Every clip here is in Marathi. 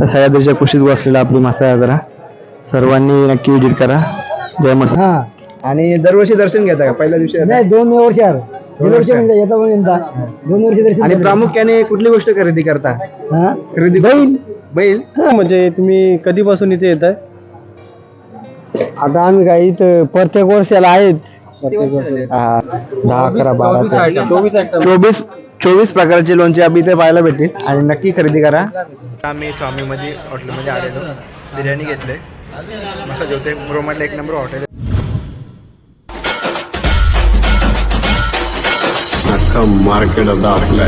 सह्याद्रीच्या कुशीत बसलेला आपली मासा यात्रा सर्वांनी नक्की विजिट करा. जय मसा हा. आणि दरवर्षी दर्शन घेता का? पहिल्या दिवशी? नाही दोन वर्ष दीड वर्ष म्हणजे येता पण यंदा. दोन वर्ष तरी आणि प्रामुख्याने कुठली गोष्ट खरेदी करता? हा? खरेदी बैल. बैल? म्हणजे तुम्ही कधीपासून इथे येत आहे आता आम्ही काय इथं प्रत्येक वर्षाला आहेत. हा, दहा अकरा बारा. चोवीस चोवीस चोवीस प्रकारचे लोणचे आम्ही इथे पाहायला भेटतील. आणि नक्की खरेदी करा. आम्ही स्वामीमध्ये हॉटेलमध्ये आलेलो. बिर्याणी घेतले मस्त जेवते रोमटला एक नंबर हॉटेल मार्केट आपल्या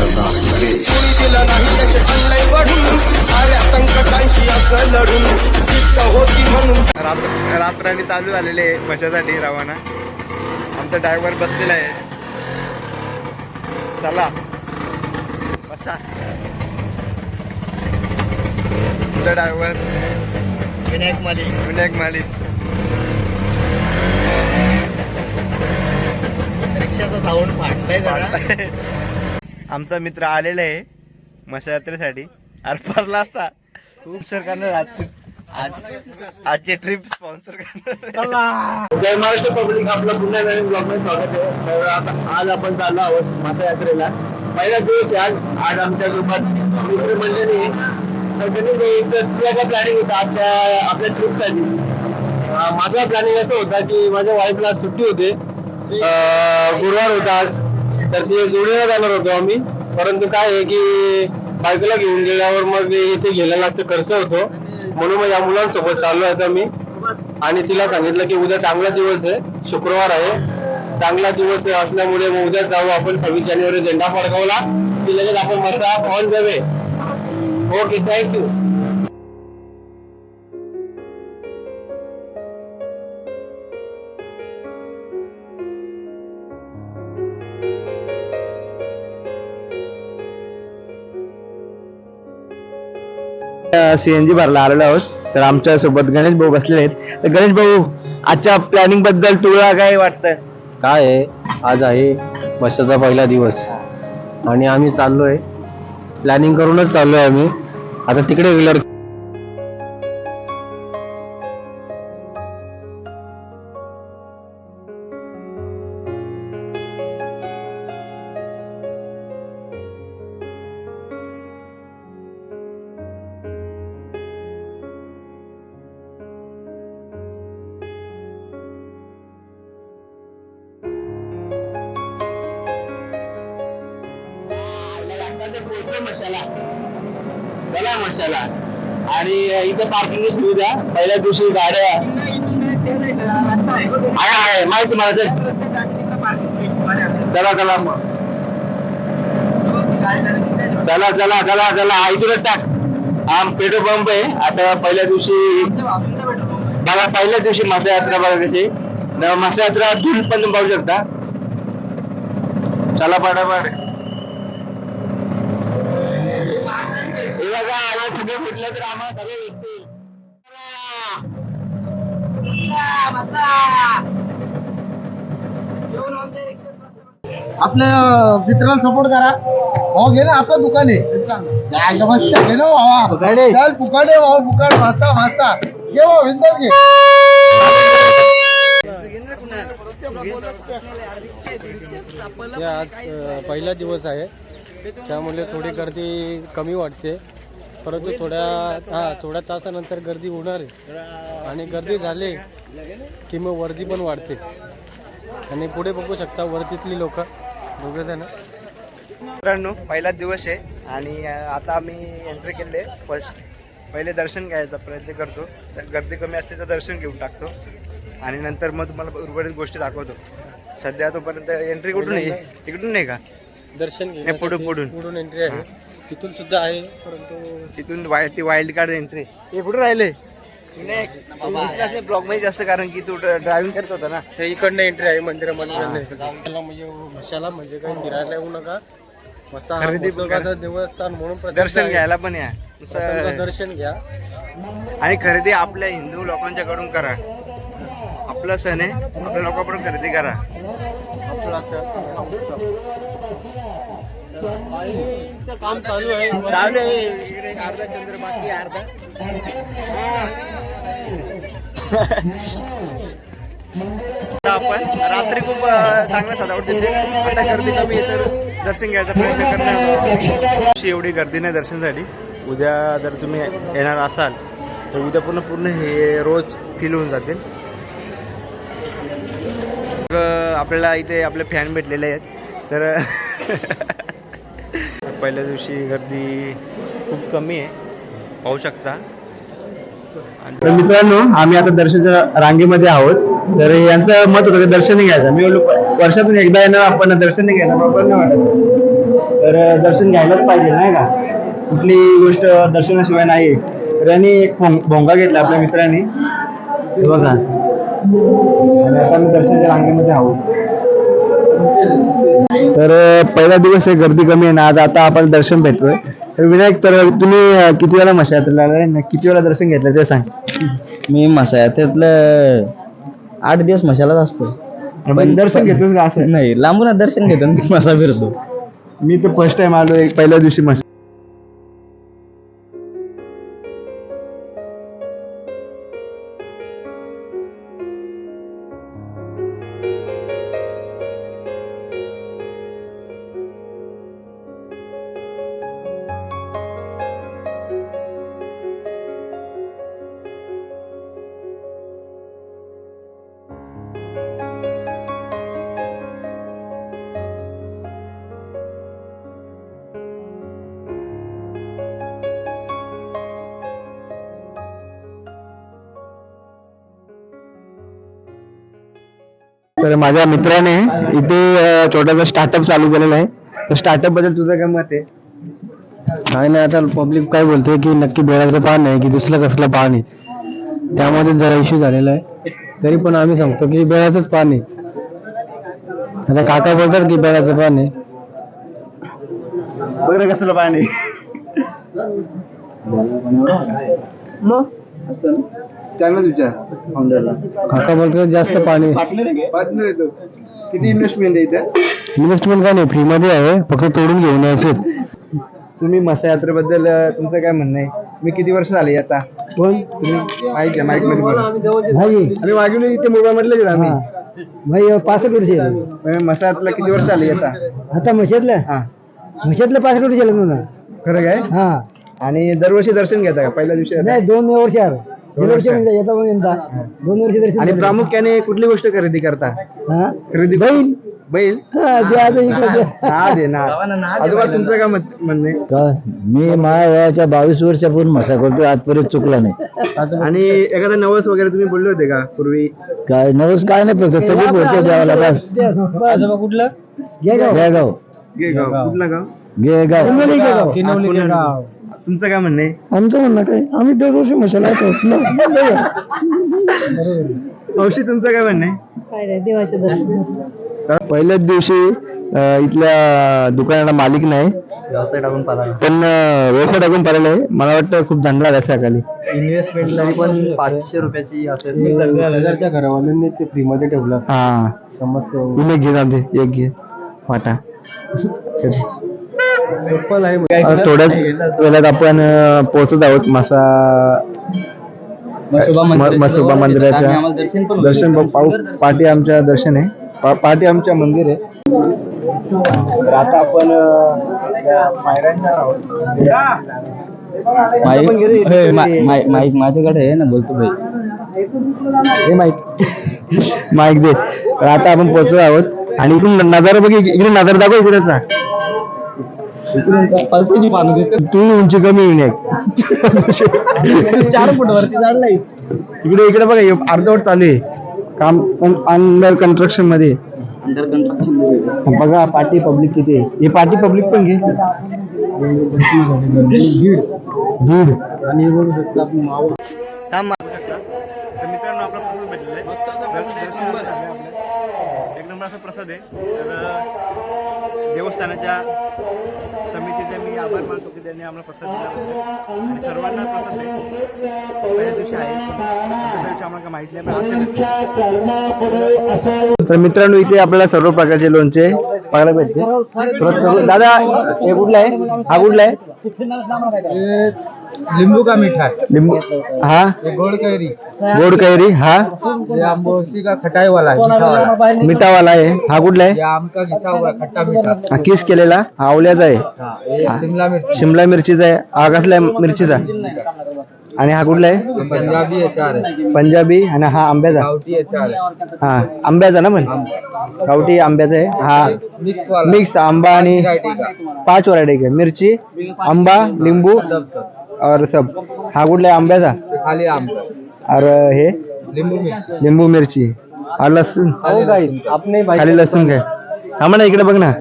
रात्र रात्राने चालू झालेले आहे मशासाठी रवाना. आमचा ड्रायव्हर बसलेला आहे. चला. तुझा ड्रायव्हर विनायक मालिक. विनायक मालिक. रिक्षाचा साऊंड फाटलाय आमचा मित्र आलेला आहे मशा यात्रेसाठी अरे पडला असता. खूप सरकारनं आज आजची ट्रिप स्पॉन्सर करणार जय महाराष्ट्र पब्लिक. आपलं पुन्हा नवीन ब्लॉगमध्ये स्वागत आहे. तर आज आपण चाललो आहोत मासा यात्रेला पहिला दिवस आज आज आमच्या ग्रुपात मित्र मंडळी आहे. तर त्यांनी एक तुझ्या प्लॅनिंग होता. आजच्या आपल्या ट्रिपसाठी माझा प्लॅनिंग असं होता की माझ्या वाईफला सुट्टी होते. गुरुवार होता आज. तर ते जोडीला जाणार होतो आम्ही. परंतु काय आहे की बायकोला घेऊन गेल्यावर मग इथे घ्यायला लागतं खर्च होतो. म्हणून मग या मुलांसोबत चाललो आहे मी आणि तिला सांगितलं की उद्या चांगला दिवस आहे. शुक्रवार आहे. चांगला दिवस असल्यामुळे मग उद्या जाऊ आपण. सव्वीस जानेवारी झेंडा फडकवला. की लगेच आपण मसा on the way okay thank you CNG भरला आलेलो आहोत. तर आमच्यासोबत गणेश भाऊ बसले आहेत. तर गणेश भाऊ आजच्या प्लॅनिंगबद्दल तुला काय वाटतं? काय आहे? आज आहे वर्षाचा पहिला दिवस. आणि आम्ही चाललोय. प्लॅनिंग करूनच चाललोय आम्ही. आता तिकडे गेल्यावर मशाला चला मशाला आणि इथं पार्किंग सुविधा. पहिल्या दिवशी गाड्या. आहे आहे. माहिती मला सर चला चला मग. चला चला चला चला. इथूनच टाक. हा पेट्रोल पंप आहे. आता पहिल्या दिवशी बघा पहिल्या दिवशी मासा यात्रा बघा कशी. मासा यात्रा धूल पण पाहू शकता. चला पाठापाठ आवाज कुठे फुटलं तर आम्हाला सगळे भेटतील आपल्या मित्राला सपोर्ट करा. भाऊ घे ना आपलं दुकान आहे. मस्त घे ना भावा. चल फुकाडे भाऊ फुकाड वाचता वाचता घे भाऊ बिंदास घे. हे आज पहिला दिवस आहे. त्यामुळे थोडी गर्दी कमी वाटते. परंतु थोड्या हा थोड्या तासानंतर गर्दी होणार आहे. आणि गर्दी झाली की मग वर्दी पण वाढते. आणि पुढे बघू शकता वर्दीतली लोक दोघे जण. मित्रांनो पहिला दिवस आहे आणि आता आम्ही एंट्री केले फर्स्ट पहिले दर्शन घ्यायचा प्रयत्न करतो. तर गर्दी कमी असते तर दर्शन घेऊन टाकतो. आणि नंतर मग तुम्हाला उर्वरित गोष्टी दाखवतो. सध्या तोपर्यंत एंट्री कुठून आहे? तिकडून नाही का? दर्शन पुढून- घेण्यासाठी पुढून. पुढून. एंट्री आहे. तिथून सुद्धा आहे परंतु तिथून वाय ती वाईल्ड कार्ड एंट्री हे कुठे राहिले. ब्लॉगमध्ये जास्त कारण की तू ड्रायव्हिंग करत होता ना. हे इकडनं एंट्री आहे मंदिरामध्ये. म्हणजे मशाला म्हणजे काही फिरायला येऊ नका. मसा हा देवस्थान म्हणून प्रसिद्ध दर्शन आहे. घ्यायला पण या. नुसतं- दर्शन घ्या. आणि खरेदी आपल्या हिंदू लोकांच्याकडून करा. आपला सण आहे आपल्या लोकांकडून खरेदी करा. आपला सण, हा उत्सव. काम चालू आहे चालू आहे इकडे अर्धा चंद्र बाकी अर्धा आपण रात्री खूप अं, चांगलं सजावट दिसते आता गर्दी कमी आहे तर दर्शन घ्यायचा प्रयत्न करणार एवढी गर्दी नाही दर्शनसाठी उद्या जर तुम्ही येणार असाल तर उद्या पूर्ण पूर्ण हे रोज फील होऊन जातील आपल्याला इथे आपले फॅन भेटलेले आहेत. तर पहिल्या दिवशी गर्दी खूप कमी आहे. पाहू शकता. तर मित्रांनो आम्ही आता दर्शनाच्या रांगेमध्ये आहोत. तर यांचं मत होतं की दर्शन घ्यायचं. मी वर्षातून एकदा येणार आपण दर्शन घ्यायला घ्यायचं बरोबर नाही वाटत. तर दर्शन घ्यायलाच पाहिजे नाही का? कुठली गोष्ट दर्शनाशिवाय नाही. तर यांनी एक भोंगा घेतला आपल्या मित्रांनी. बघा. आणि आता आम्ही दर्शनाच्या रांगेमध्ये आहोत. तर पहिला दिवस आहे गर्दी कमी आहे ना आज आता आपण दर्शन भेटतोय. तर विनायक तर तुम्ही किती वेळा मशा यात्रेला आलाय आणि किती वेळा दर्शन घेतलं ते सांग. मी मसायातलं आठ दिवस मशालाच असतो. पण दर्शन घेतोस का असं? नाही लांबूनच दर्शन घेतो आणि मसा फिरतो. मी तर फर्स्ट टाइम आलो एक पहिल्या दिवशी मशा माझ्या मित्राने इथे छोटासा स्टार्टअप चालू केलेला आहे. तर स्टार्टअपबद्दल तुझं काय मत आहे? काय नाही आता पब्लिक काय बोलते की नक्की बेळाचं पान आहे की दुसरं कसलं पान आहे. त्यामध्ये जरा इश्यू झालेला आहे. तरी पण आम्ही सांगतो की बेळाचंच पान आहे. आता काका बोलतात की बेळाचं पान आहे. बरं कसलं पाणी चांगलाच विचार फाउंडरला काका बोलतात जास्त पाणी. पार्टनर येतो किती इन्व्हेस्टमेंट आहे इथं? इन्व्हेस्टमेंट काय नाही फ्री मध्ये आहे. फक्त तोडून घेऊन यायचे तुम्ही मसा यात्रेबद्दल अं, तुमचं काय म्हणणं आहे? मी किती वर्ष झाले आता? कोण? तुम्ही माहिती आहे माईकमध्ये बोला. आम्ही मागवले इथे मोबाईल मधले आम्ही. भाई पासष्ट वर्ष. म्हणजे मसा यात्रेला किती वर्ष झाली आता? आता म्हशीतलं हा. म्हशीतलं पासष्ट वर्ष झालं म्हणा खरं काय? हा. आणि दरवर्षी दर्शन घेता का? पहिल्या दिवशी? नाही दोन वर्ष आर गेल्या वर्षी म्हणजे येता पण दोन वर्ष आणि. प्रामुख्याने कुठली गोष्ट खरेदी करता? हा? खरेदी बैल. बैल? हा, आता इकडे. हा आजोबा तुमचं काय मत म्हणणे? मी माझ्या वयाच्या बावीस वर्षापूर्वी मसा करतो आजपर्यंत चुकला नाही. आणि एखादा नवस वगैरे तुम्ही बोलले होते का पूर्वी? काय? नवस काय नाही फक्त द्यावाला बस. कुठलं? गेगाव. गेगाव. गे गाव कुठलं गाव? गेगाव. गेगाव. तुमचं काय म्हणणे आमचं म्हणणं काय? आम्ही दरवर्षी मशाला औषधी तुमचं काय म्हणणे काय नाही देवाचं दर्शन पहिल्याच दिवशी अं, इथल्या दुकानाला मालिक नाही. व्यवसाय टाकून पाहिला पण अं, व्यवसाय टाकून पाहिलेला आहे. मला वाटतं खूप धंदा आहे सकाळी. इन्व्हेस्टमेंट पण पाचशे रुपयाची असेल. शेजारच्या घरावाल्यांनी ते फ्री मध्ये ठेवलं. हा. समस्या तुम्ही घे जाते एक घे. वाटा. आहे अं, थोड्याच वेळात आपण पोहोचत आहोत मासा मसोबा मंदिराच्या दर्शन पाहू पाठी आमच्या दर्शन आहे. पा- पाठी आमच्या मंदिर आहे. तर आता आपण माईक माझ्याकडे आहे ना बोलतो भाई हे माईक. माईक दे. आता आपण पोहोचलो आहोत. आणि इकडून नजारा बघ इक- इकडे नजारा दाखव इकडेचा. पल्सीची पानं देतो तू उंची कमी येऊन चार फुट वरती चढलाय इकडे इकडे बघा अर्धवट चालू आहे? काम अंडर कन्स्ट्रक्शनमध्ये अंडर कन्स्ट्रक्शन बघा पार्टी पब्लिक किती आहे हे पार्टी पब्लिक पण घे. दीड आणि बघू शकता आपण मावळ थांब मारू शकता तर मित्रांनो आपला प्रसाद भेटलेला आहे. एक नंबर असा प्रसाद आहे. तर देवस्थानाच्या समितीचे मी आभार मानतो की त्यांनी आम्हाला प्रसाद दिला आणि सर्वांना प्रसाद पहिल्या दिवशी आहे. दिवशी आम्हाला काय नाही तर मित्रांनो इथे आपल्याला सर्व प्रकारचे लोणचे पाहायला भेटते दादा हे कुठला आहे? हा कुठला आहे? लिंबू का मीठा लिंबू हा? गोड कैरी. गोड कैरी हा? आंबोसी का खटाई वाला है मीठा वाला मिठावाला आहे. हा कुठला आहे? आम का घिसा हुआ है, खट्टा मीठा. हा किस केलेला? हा आवल्याचा आहे. हाँ, ये शिमला मिर्च. शिमला मिरचीचा आहे. हा कसला आहे मिरचीचा? आणि हा कुठला आहे? पंजाबी अचार है पंजाबी आणि हा आंब्याचा. गावठी अचार है हा आंब्याचा ना पण? गावठी आंब्याचा आहे. हा. मिक्स वाला मिक्स आंबा आणि वैरायटी का? पाच व्हरायटी आहे मिरची आंबा लिंबू. सब सब और सब। हा कुठला आहे? आंब्याचा? खाली आम और हे? लिंबू मिर्च. लिंबू मिरची. हा लसूण? हो गाइस अपने भाई खाली लसूण काय हा म्हणा इकडे बघ ना.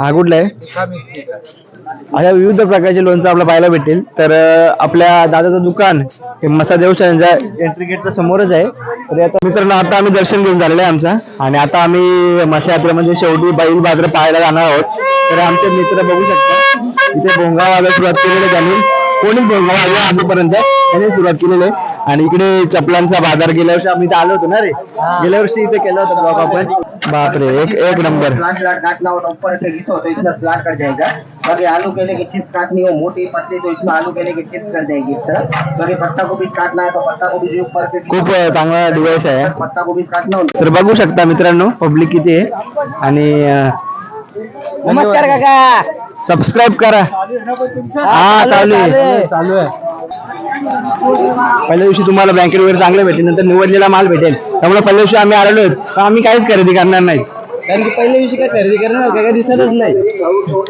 हा कुठला आहे? तीखा मिर्ची का अशा विविध प्रकारचे लोणचं आपल्याला पाहायला भेटेल तर अं, आपल्या दादाचं दुकान हे मसा देवस्थानच्या एंट्री गेटच्या समोरच आहे. तर आता मित्रांनो आता आम्ही दर्शन घेऊन झालेलं आहे आमचा. आणि आता आम्ही मसा यात्रेमध्ये शेवटी बैल बाजार पाहायला जाणार आहोत. तर आमचे मित्र बघू शकता. इथे भोंगा वाजा सुरुवात केलेली आहे त्यांनी कोणीच भोंगा वाजवा आजपर्यंत? त्यांनी सुरुवात केलेली आहे. आणि इकडे चपलांचा बाजार गेल्या वर्षी आम्ही इथे आलो होतो ना रे? गेल्या वर्षी इथे केलं होतं ब्लॉग आपण. बापरे एक एक नंबर. स्लाट जाएगा बाकी आलू केले की चिप्स काटनी हो मोटी पतली तो इसमें आलू केले की चिप्स कर देगी इस तरह बाकी पत्ता काटना है तो पत्ता खूप चांगला डिवाइस आहे. पत्ता काटना हो तर बघू शकता मित्रांनो पब्लिक किती आहे. आणि नमस्कार काका. सबस्क्राईब करा. हा चालू आहे चालू है पहिल्या दिवशी तुम्हाला ब्लँकेट वगैरे चांगलं भेटेल नंतर निवडलेला माल भेटेल. त्यामुळे पहिल्या दिवशी आम्ही आलेलो आहेत. तर आम्ही काहीच खरेदी करणार नाही. कारण की पहिल्या दिवशी काय खरेदी करणार काय काय दिसतच नाही.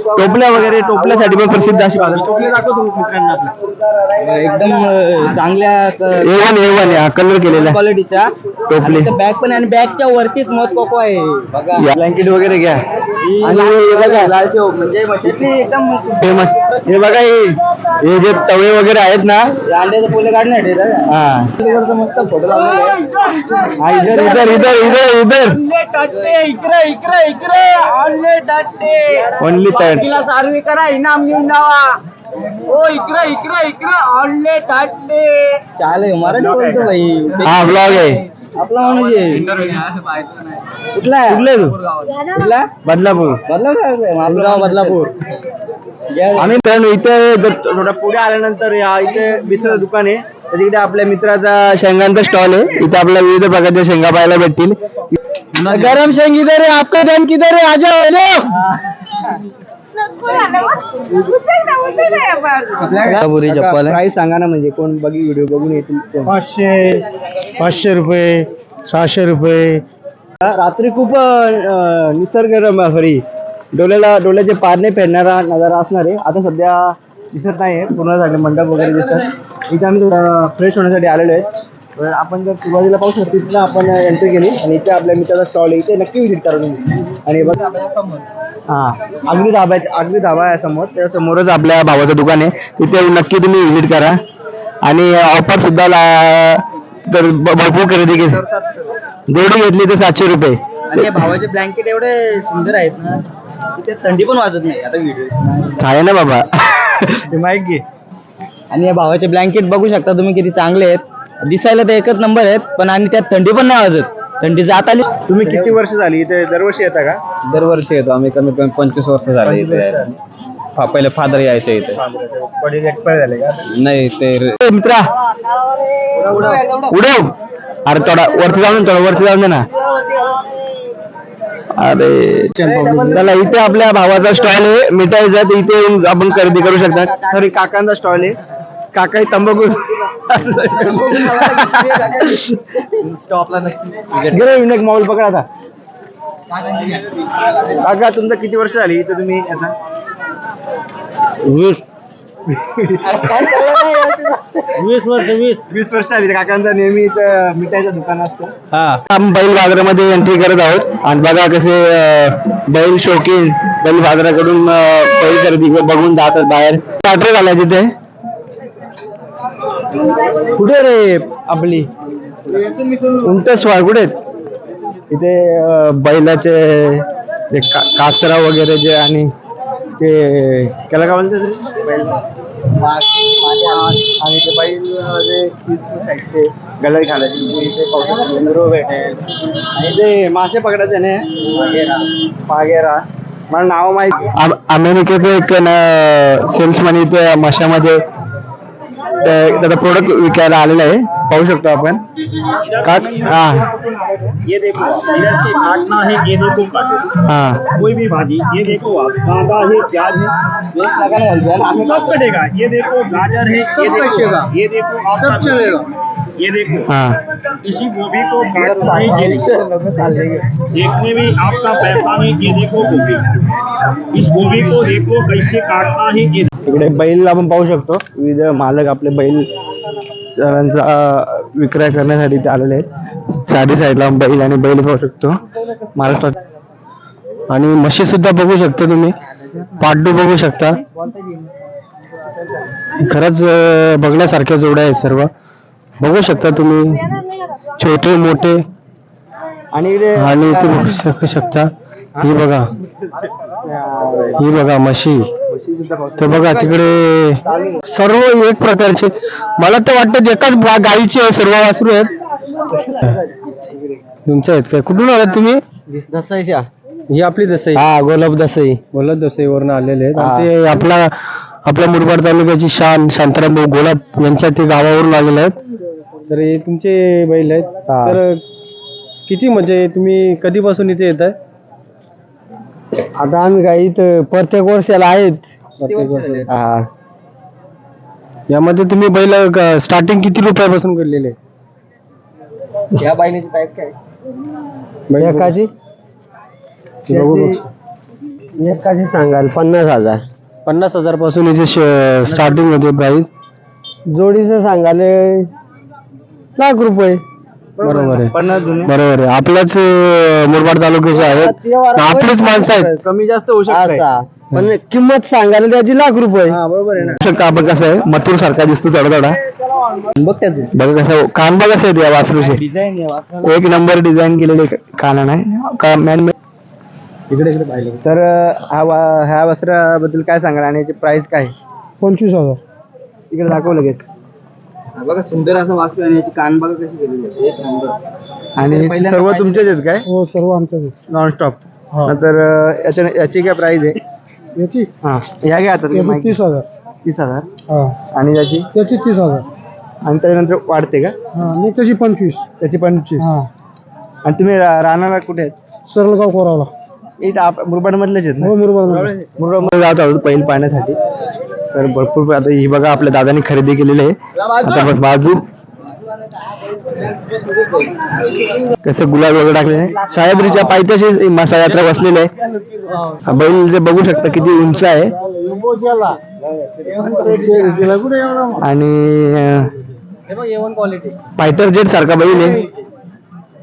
टोपल्या वगैरे टोपल्यासाठी पण प्रसिद्ध अशी बाजार. टोपल्या दाखवतो मित्रांना आपल्या. एकदम अं, चांगल्या एवन एवन या कलर केलेला क्वालिटीच्या टोपले. बॅग पण आणि बॅगच्या वरतीच मत कोको आहे. बघा. ब्लँकेट वगैरे घ्या. ही आणि लाल- हे बघा लाल शेव म्हणजे मशातली एकदम फेमस हे बघा हे. हे जे तवे वगैरे आहेत ना. अंड्याचं पोले आहे. हा. मस्त फोटो लावलेला आहे हा, इधर इधर इधर. इधर इधर. इकडे इकडे. ऑनले टाटे ओनली तट सार्वे करा इनाम घेऊन जावा. ओ इकडे इकडे इकडे. ऑनले टाटे चालेल मराठी बोलतो भाई. हा ब्लॉग आहे. आपला माणूस आहे कुठला आहे? कुठले? तू कुठला बदलापूर बदलापूर मालगाव बदलापूर. आम्ही मित्रांनो इथे जर थोडा पुढे आल्यानंतर या इथे मित्राचं दुकान आहे. तर इकडे आपल्या मित्राचा शेंगांचा स्टॉल आहे. इथे आपल्या विविध प्रकारच्या शेंगा पाहायला भेटतील. गरम शेंग इधर आहे आपका दाम किधर आहे आजा कोल्हापुरी चप्पल आहे. प्राइस सांगा ना म्हणजे कोण बघी व्हिडिओ बघून येतील कोण. पाचशे पाचशे रुपये सहाशे रुपये. रात्री खूप अं, निसर्गरम्य सॉरी डोळ्याला डोळ्याचे पारणे फेडणारा नजारा असणार आहे. आता सध्या दिसत नाही पूर्ण झाले मंडप वगैरे दिसतात. इथे आम्ही फ्रेश होण्यासाठी आलेलो आहे. तर आपण जर सुरुवातीला पाहू शकतो तिथं आपण एंट्री केली आणि इथे आपल्या मित्राचा स्टॉल आहे इथे नक्की विजिट करा तुम्ही आणि बघा. हा अगदी धाब्याच्या अगदी धाबा आहे समोर त्या समोरच आपल्या भावाचं दुकान आहे. तिथे नक्की तुम्ही व्हिजिट करा. आणि ऑफर सुद्धा ला तर भरपूर खरेदी केली. जोडी घेतली तर सातशे रुपये. आणि या भावाचे ब्लँकेट एवढे सुंदर आहेत ना तिथे थंडी पण वाजत नाही आता व्हिडिओ आहे ना बाबा. ते माहीत आणि या भावाचे ब्लँकेट बघू शकता तुम्ही किती चांगले आहेत. दिसायला तर एकच नंबर आहेत पण आणि त्यात थंडी पण नाही वाजत. थंडी जात आली. तुम्ही किती वर्ष झाली इथे? दरवर्षी येता का? दरवर्षी येतो. आम्ही कमीत कमी पंचवीस वर्ष झाले इथे. हा, पहिले फादर यायचे इथे. वडील एक्सपायर झाले का? नाही ते ए, मित्रा. उडव. अरे थोडा वरती जाऊन थोडा वरती जाऊन दे ना. अरे चला इथे आपल्या भावाचा स्टॉल आहे. मिठाईचा तर इथे येऊन आपण खरेदी करू शकता सॉरी काकांचा स्टॉल आहे. काका हे तंबाखू स्टॉपला गेलो विनायक माऊल पकडा आता. काका तुमचं किती वर्ष झाली इथे तुम्ही आता? वीस. वीस वर्ष वीस. वीस वर्ष झाली. काकांचा नेहमी इथं मिठाईचं दुकान असतं. हा. बैल बाजारामध्ये एंट्री करत आहोत. आणि बघा कसे अं, बैल शौकीन बैल बाजाराकडून अं, बैल खरेदी बघून जातात बाहेर. ऑर्डर झालाय तिथे. कुठे रे आपली? तुमचं स्वार कुठे? इथे बैलाचे ते का- कासरा वगैरे जे आणि ते त्याला काय म्हणतात पाच- आणि ते बैल जे गळ्यात घालायचे. इथे शकतो घुंगरू भेटेल. आणि ते मासे पकडायचे ना? पागेरा. मला नाव माहीत अमेरिकेचं एक सेल्समॅन इथे मशामध्ये ते- त्याचा प्रोडक्ट विकायला आलेला आहे पाहू शकतो आपण का हा ये देखो इधर से काटना है ये देखो काटो। हा। कोई भी भाजी ये देखो आप कांदा है प्याज है। सब कटेगा ये देखो गाजर है ये देखो ये देखो आप सब चलेगा। ये देखो हा। इसी गोभी को काटना है ये देखो। देखने में आपका पैसा नहीं ये देखो गोभी। इस गोभी को देखो कैसे काटना है ये इकडे बैल आपण पाहू शकतो. विविध मालक आपले बैल जनांचा अं, विक्रय करण्यासाठी इथे आलेले आहेत. चारी साईडला बैल आणि बैल पाहू शकतो. महाराष्ट्रात. आणि म्हशी सुद्धा बघू शकता तुम्ही. पाड्डू बघू शकता. खरंच बघण्यासारख्या जोड्या आहेत सर्व. बघू शकता तुम्ही. छोटे मोठे. आणि आणि ते बघू शक- शकता. ही बघा. ही बघा म्हशी. तर बघा तिकडे सर्व एक प्रकारचे मला तर वाटतं एकाच गाईचे आहे सर्व वासरू आहेत. तुमच्या आहेत काय? कुठून आलात तुम्ही? ही आपली दसई. हा गोलाब दसई. बोलत दसईवरून आलेले आहेत. ते आपला आपल्या मुरबाड तालुक्याची शान शांताराम भाऊ गोलाब यांच्या ते गावावरून आलेले आहेत. तर हे तुमचे बैल आहेत. तर किती म्हणजे तुम्ही कधीपासून इथे येत आहे आता आम्ही काही इथं प्रत्येक वर्षाला आहेत. हा. यामध्ये तुम्ही बैल स्टार्टिंग किती रुपयापासून केलेले या बाईनेची प्राइस काय? एकाची? एकाची सांगाल पन्नास हजार. पन्नास हजारपासून पासून याचे स्टार्टिंग होते प्राइस जोडीचं सांगाले लाख रुपये. बरोबर आहे. बरोबर आहे. आपल्याच अं, मुरबाड तालुक्याचे आहेत. आपलीच माणसं आहेत. कमी जास्त होऊ शकत पण किंमत सांगायला त्याची लाख रुपये. बरोबर आहे शकता. आपण कसं आहे मथुर सारखा दिसतो थोडा थोडा बघ त्याचं बघा कसं कान बघा कसं आहे या वासरूचे. डिझाईन आहे वासराला. एक नंबर डिझाईन केलेले कान आहे का मॅन इकडे इकडे पाहिलं. तर अं, हा वा- ह्या वस्त्राबद्दल काय सांगाल? आणि याची प्राइस काय? पंचवीस हजार. इकडे दाखव लगेच. हा बघा सुंदर असं वासरू आणि याची कान बघा कशी केलेली आहे. एक नंबर. आणि पहिल्यांदा सर्व पाहिलं. तुमचेच आहेत काय? हो सर्व आमचेच नॉन स्टॉप तर अं, याच्या याची काय प्राइस आहे? याची? हा ह्या घ्या आता तीस हजार. तीस हजार? आणि याची? त्याची तीस हजार. आणि त्याच्यानंतर वाढते का? नाही त्याची पंचवीस. त्याची पंचवीस. आणि तुम्ही रा- राहणारा कुठे आहेत? सरलगाव कोरावला. इथं आप मुरबाड मधलेच आहेत हो मुरबाड मुरबाड जात आहोत पहिल पाहण्यासाठी. तर भरपूर आता ही बघा आपल्या दादानी खरेदी केलेली आहे. आता बघ बाजू. कसं गुलाब वगैरे टाकले साहेबरीच्या पायथ्याशी मासा यात्रा बसलेली आहे. बैल जे बघू शकता किती उंच आहे. आणि पायथर जेट सारखा बैल आहे.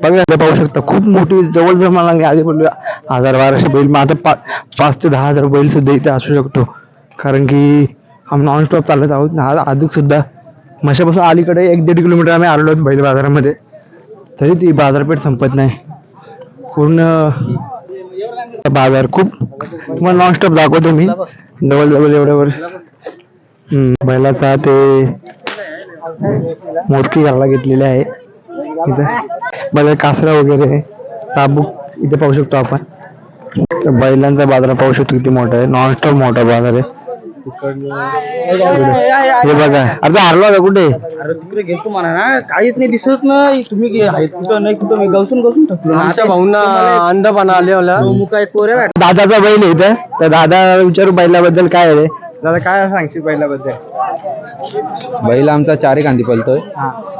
बघा पाहू शकता खूप मोठी जवळ जवळ मला आधी बोललो हजार बाराशे बैल मग आता पाच ते दहा हजार बैल सुद्धा इथे असू शकतो. कारण की आम्ही नॉनस्टॉप चालत आहोत. आज अधिक मशापासून अलीकडे एक दीड किलोमीटर आम्ही आलेलो आहोत बैल बाजारामध्ये. तरी ती बाजारपेठ संपत नाही. पूर्ण बाजार खूप तुम्हाला नॉनस्टॉप दाखवतो मी. जवळ जवळ एवढ्यावर बैलाचा ते मोरकी घालायला घेतलेली आहे. इथं बैला कासरा वगैरे चाबूक इथे पाहू शकतो आपण. बैलांचा बाजार पाहू शकतो किती मोठा आहे. नॉनस्टॉप मोठा बाजार आहे. हे बघा. आता हरलो का कुठे? अरे तिकडे गेलतो म्हणा ना. काहीच नाही दिसत नाही. तुम्ही गे- आहेत कुठं नाही कुठं? मी गवसून गवसून टाकलो आमच्या भाऊंना अंधपणा आलेला मुका एक पोऱ्या दादाचा बैल आहे इथं. तर दादा विचारू बैलाबद्दल काय आहे दादा काय सांगशील बैलाबद्दल? बैल आमचा चारी कांदी पलतोय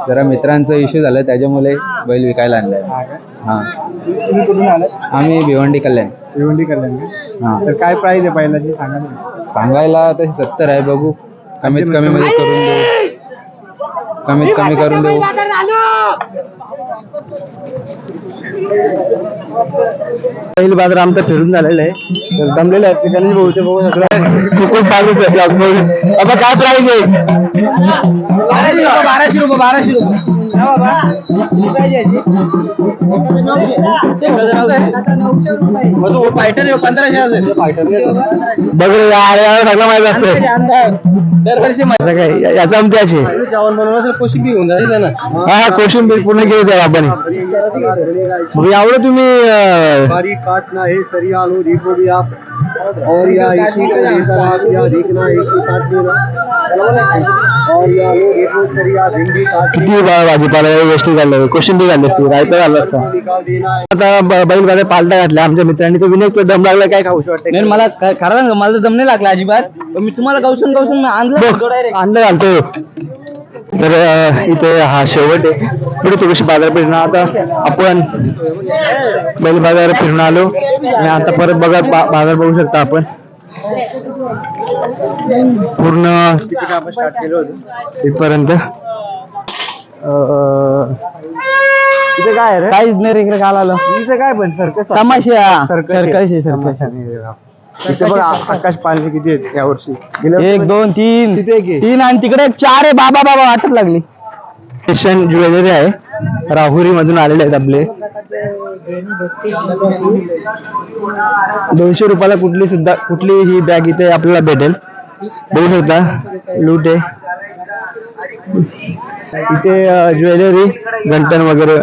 जरा मित्रांचा इश्यू झाला त्याच्यामुळे बैल विकायला आणलाय. हा तुम्ही कुठून आलात? आम्ही भिवंडी कल्याण. भिवंडी कल्याण हा. तर काय प्राइस आहे बैलाची सांगा ना सांगायला तशी सत्तर आहे बघू. कमीत कमी मध्ये करून देऊ. कमीत कमी करून देऊ. बैल बाजार आमचा फिरून झालेला आहे. तर जमलेले आहेत. ठिकाणी बघू शकतो बघू शकतो खूप चालूच आहे आता काय प्राइस आहे? बाराशे रुपये बाराशे रुपये. बघ रे, या- याला सगळं माहीत असतं दरवर्षी असं काय या- याचा आमच्याशी जेवण कोशिंबीर घेऊन जायचं ना हा हा क्वेश्चन पूर्ण घेऊ द्या आपण मग तुम्ही अं, काटना है सरिया लो भी आप और या इसी को लेकर आप या देखना इसी काट और या लो सरिया भिंडी काट किती भा- भाजीपाला या गोष्टी घालल्या क्वेश्चन बी घालले असते रायता झालं असतं. आता बैल बाजार पालटा घातला आमच्या मित्रांनी. तो विनय तो दम लागला काय खाऊ वाटतं मला खरं सांग मला तर दम नाही लागला अजिबात. मी तुम्हाला गावसून गावसून आणलं अंड घालतो तर इथे हा शेवट आहे. पुढे थोडीशी बाजारपेठ ना आता आपण बैल बाजार फिरून आलो. आणि आता परत बघा बाजार बघू शकता आपण. पूर्ण स्टार्ट केलं होतं इथपर्यंत इथे काय रे? काहीच नाही रे इकडे काल आलं? इथे काय पण? सर्कस तमाशा सर्कस आहे. इथे बघ आकाश पाळणे किती आहेत या वर्षी. एक दोन तीन. तीन आणि तिकडे एक चार आहे बाबा बाबा वाटत लागली. फॅशन ज्वेलरी आहे. राहुरी मधून आलेले आहेत आपले. दोनशे रुपयाला कुठली सुद्धा कुठली ही बॅग इथे आपल्याला भेटेल. बघू शकता. लूट आहे. इथे ज्वेलरी घंटन वगैरे.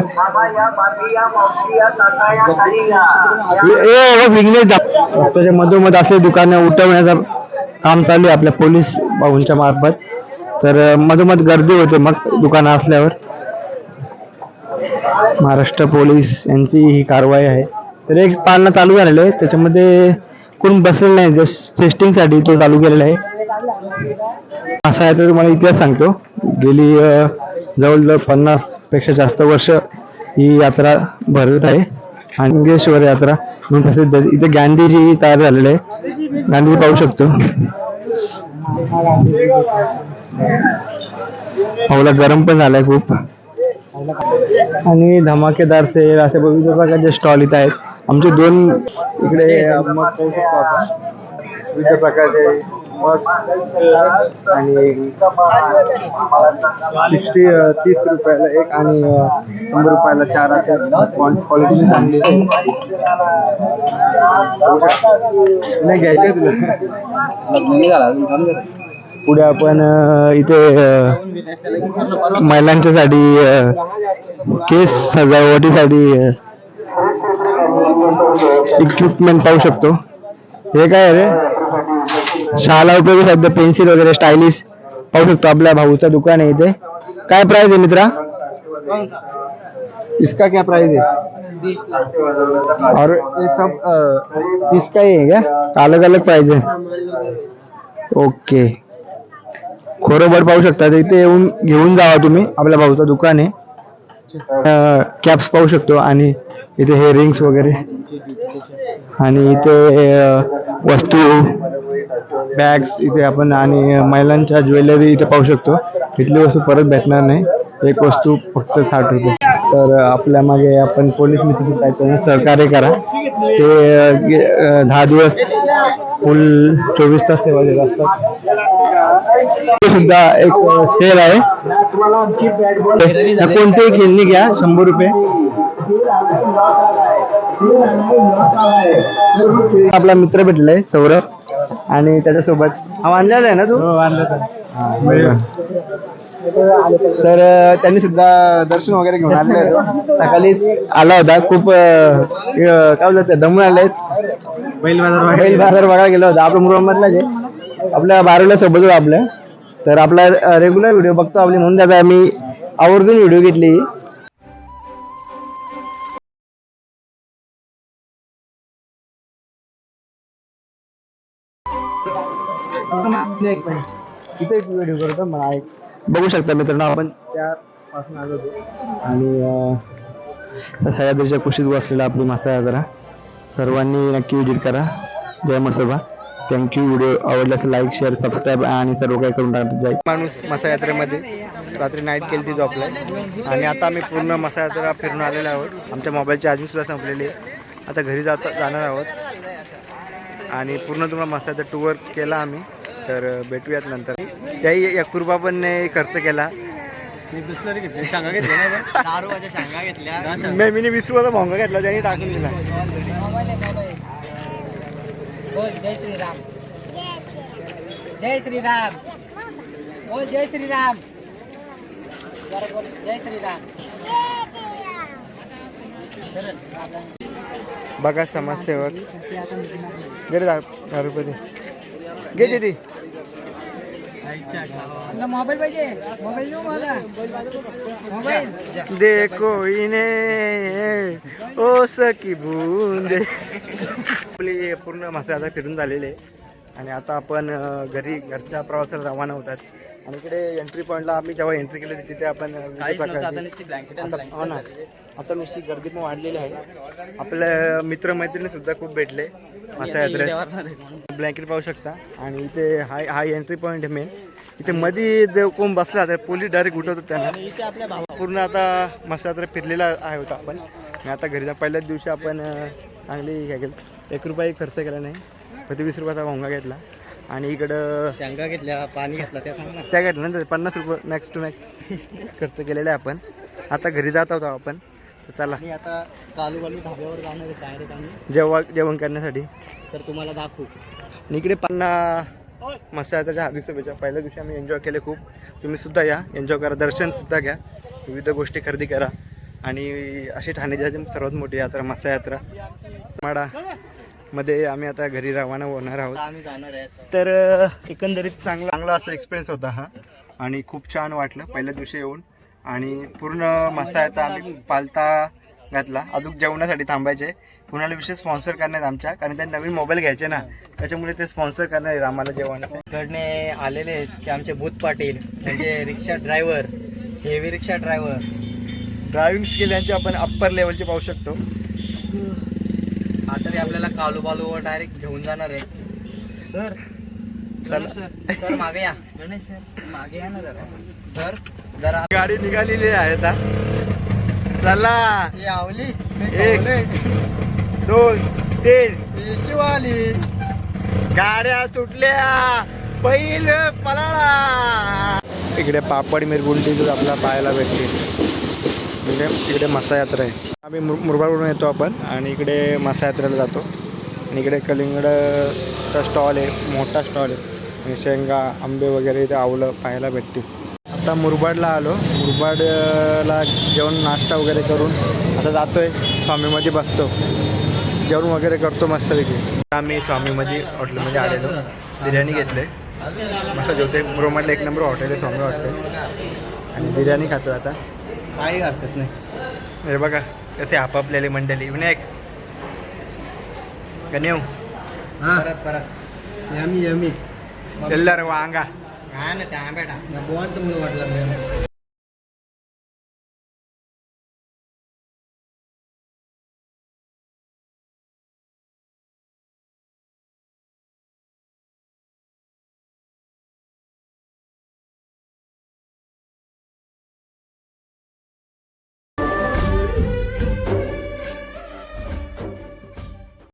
विघ्नेश रस्त्याच्या मधोमध असे दुकानं उठवण्याचं काम चालू आहे आपल्या पोलीस भाऊंच्या मार्फत. तर मधोमध गर्दी होते मग दुकानं असल्यावर. महाराष्ट्र पोलीस यांची ही कारवाई आहे. तर एक पाळणं चालू झालेलं आहे. त्याच्यामध्ये कोण बसलेलं नाही जस्ट टेस्टिंगसाठी तो चालू केलेला आहे. असं आहे तर तुम्हाला इतिहास सांगतो. गेली जवळजवळ पन्नासपेक्षा जास्त वर्ष ही यात्रा भरत आहे. आणि लिंगेश्वर यात्रा. म्हणून प्रसिद्ध इथे गांधीजी तयार झालेले आहे. गांधीजी पाहू शकतो. पाऊला गरम पण झालाय खूप. आणि धमाकेदार सेल असे विविध प्रकारचे स्टॉल इथे आहेत. आमचे दोन इकडे मग पाहू शकतो आपण. विविध प्रकारचे मग आणि सिक्स्टी तीस रुपयाला एक आणि शंभर रुपयाला चार असे क्वालिटी चांगली नाही घ्यायचे तुला पुढे आपण इथे महिलांच्यासाठी केस सजावटीसाठी इक्विपमेंट पाहू शकतो. हे काय रे? शाला उपयोगी सध्या पेन्सिल वगैरे स्टायलिश पाहू शकतो आपल्या भाऊचं दुकान आहे इथे. काय प्राइस आहे मित्रा? इसका क्या प्राइस है और ये सब अ, इसका ही है क्या? अलग अलग प्राइस है ओके खोरोबर पाहू शकता इथे येऊन घेऊन जावा तुम्ही आपल्या भाऊचं दुकान आहे. कॅप्स पाहू शकतो आणि इथे हे रिंग्स वगैरे. आणि इथे अ, वस्तू. बॅग्स इथे आपण आणि महिलांच्या ज्वेलरी इथे पाहू शकतो. इथली वस्तू परत भेटणार नाही. एक वस्तू फक्त साठ रुपये. तर आपल्या मागे आपण पोलीस मित्र सहकार्य करा. ते दहा दिवस फुल चोवीस तास सेवा देत असतात. सुद्धा एक सेल आहे. तर कोणतेही खेळणी घ्या. शंभर रुपये. आपला मित्र भेटलाय सौरभ. आणि त्याच्यासोबत हा आणलेला आहे ना तू? हा. तर त्यांनी सुद्धा दर्शन वगैरे घेऊन आले सकाळीच आला होता. खूप काय बोलतात दमून आले बैल बाजार बैल बाजार बघायला गेला होता. आपल्या मुरुममधलाच आहे आपल्या बारावीला सोबत होता आपल्या तर आपला रेग्युलर व्हिडिओ बघतो. आपली म्हणून त्याचा आम्ही आवर्जून व्हिडिओ घेतली. व्हिडिओ करतो मला एक बघू शकता मित्रांनो आपण त्यापासून आलो होतो आणि सह्याद्रीच्या कुशीत बसलेला आपली मासा यात्रा सर्वांनी नक्की विजिट करा. जय मसोबा थँक्यू व्हिडिओ आवडला असेल लाईक शेअर सबस्क्राईब आणि सर्व काही करून टाकत जाईल माणूस मसा यात्रेमध्ये रात्री नाईट केली ती झोपलाय. आणि आता आम्ही पूर्ण मसा यात्रा फिरून आलेलो आहोत. आमच्या मोबाईलची सुद्धा संपलेली आहे. आता घरी जाता जाणार आहोत. आणि पूर्ण तुम्हाला मसाचा टूर केला आम्ही. तर भेटूयात नंतर. त्याही एक रुपया पण नाही खर्च केला. बिस्लरी घेतली ना शांगा घेतल्या मी मी वीस रुपयाचा भोंगा घेतला त्यांनी टाकून दिला. बोल जय श्रीराम. जय श्रीराम. बोल जय श्रीराम. जय बघा समाजसेवक. घरी रुपये दे घे दीदी. तुला मोबाईल पाहिजे? मोबाईल देऊ मला. मोबाईल. देखो इने ओ सकी बूंदे. आपली पूर्ण मासे आता फिरून झालेले आणि आता आपण घरी घरच्या प्रवासाला रवाना होतात आणि इकडे एंट्री पॉईंटला आम्ही जेव्हा एंट्री केली होती तिथे आपण हो ना. आता नुसती गर्दी पण वाढलेली आहे. आपल्या मित्रमैत्रिणी सुद्धा खूप भेटले. मासा यात्रेत ब्लँकेट पाहू शकता. आणि इथे हा हा एंट्री पॉईंट आहे मेन इथे मध्ये जो कोण बसला तर पोलीस डायरेक्ट उठवतात त्यांना. पूर्ण आता मस्त यात्रा फिरलेला आहे होता आपण. आणि आता घरी जा पहिल्याच दिवशी आपण चांगली काय केलं. एक रुपया खर्च केला नाही. फक्त वीस रुपयाचा भोंगा घेतला. आणि इकडं शांगा घेतल्या पाणी घेतलं त्या सांग ना. त्या घेतल्यानंतर पन्नास रुपये मॅक्स टू मॅक्स खर्च केलेला आहे आपण. आता घरी जात होतो आपण. तर चला. आणि आता कालू कालू धाब्यावर जाणार आहे डायरेक्ट आम्ही. जेव्हा जेवण करण्यासाठी. तर तुम्हाला दाखवू. आणि इकडे पन्ना मस्त यात्रेच्या हार्दिक शुभेच्छा. पहिल्या दिवशी आम्ही एन्जॉय केले खूप. तुम्ही सुद्धा या. एन्जॉय करा. दर्शन सुद्धा घ्या. विविध गोष्टी खरेदी करा. आणि अशी ठाणे जिल्ह्याची सर्वात मोठी यात्रा मसा यात्रा माडा. मध्ये आम्ही आता घरी रवाना होणार आहोत. तर एकंदरीत चांगला चांगला असा एक्सपिरियन्स होता हा. आणि खूप छान वाटलं पहिल्या दिवशी येऊन. आणि पूर्ण मसा आता आम्ही पालता घातला. अजून जेवणासाठी थांबायचे. कुणाला विशेष स्पॉन्सर करण्यात आमच्या. कारण त्यांनी नवीन मोबाईल घ्यायचे ना. त्याच्यामुळे ते स्पॉन्सर करणार आहेत आम्हाला जेवण कडने आलेले आहेत की आमचे भूत पाटील म्हणजे rickshaw driver heavy rickshaw driver driving skill यांचे आपण अप्पर लेवलचे पाहू शकतो. हा तरी आपल्याला कालू बालू डायरेक्ट घेऊन जाणार आहे. सर चला. सर. सर मागे या. गणेश सर मागे या ना जरा. सर जरा. गाडी निघालेली आहे आता. चला. ही आवली. एक. दोन तीन. शिवाली. गाड्या सुटल्या. बैल पळाला. इकडे पापड मिरगुंडी दूध आपला पाहायला भेटते इकडे इकडे मासा यात्रा आहे. आम्ही मुर मुरबाडवरून येतो आपण आणि इकडे मासा यात्रेला जातो. आणि इकडे कलिंगडचा स्टॉल आहे मोठा स्टॉल आहे. आणि शेंगा आंबे वगैरे इथे आवलं पाहायला भेटते आता मुरबाडला आलो. मुरबाडला जेवण नाश्ता वगैरे करून आता जातोय. स्वामीमध्ये बसतो. जेवण वगैरे करतो मस्तपैकी. आम्ही स्वामीमध्ये हॉटेलमध्ये आलेलो. बिर्याणी घेतले मस्त जेवते मुरबाडला एक नंबर हॉटेल आहे स्वामी हॉटेल. आणि बिर्याणी खातो आता. काही हरकत नाही हे बघा कसे आपापलेले मंडळी विनायक गण्यव परत परत यमी यमी ಎಲ್ಲರೂ ವಾಂಗ हा ना त्या बेटा बोवांचं मुलं वाटलं